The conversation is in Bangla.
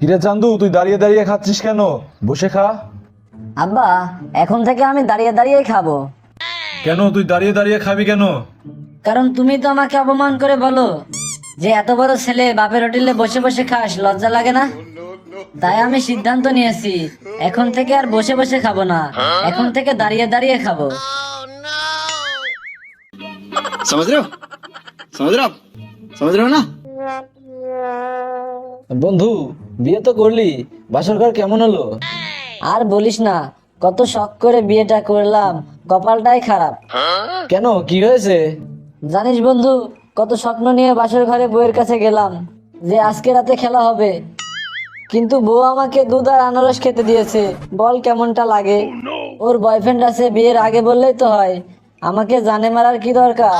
কিরে চান্দু তুই দাঁড়িয়ে দাঁড়িয়ে খাচ্ছিস কেন? বসে খা। আব্বা এখন থেকে আমি দাঁড়িয়ে দাঁড়িয়ে খাব। কেন তুই দাঁড়িয়ে দাঁড়িয়ে খাবি কেন? কারণ তুমি তো আমাকে অপমান করে বলো যে এত বড় ছেলে বাপের হোটেলে বসে বসে খাস লজ্জা লাগে না? তাই আমি সিদ্ধান্ত নিয়েছি এখন থেকে আর বসে বসে খাব না এখন থেকে দাঁড়িয়ে দাঁড়িয়ে খাব। समझ रहे हो समझ रहे हो आप समझ रहे हो ना বন্ধু বিয়ে তো করলি বাসর ঘর কেমন হলো আর বলিস না কত শখ করে বিয়েটা করলাম কপালটাই খারাপ কেন কি হয়েছে জানিস বন্ধু কত স্বপ্ন নিয়ে বাসর ঘরে বউয়ের কাছে গেলাম যে আজকে রাতে খেলা হবে কিন্তু বউ আমাকে দুধ আর আনারস খেতে দিয়েছে বল কেমনটা লাগে ওর বয়ফ্রেন্ড আছে বিয়ের আগে বললেই তো হয় আমাকে জানে মারার কি দরকার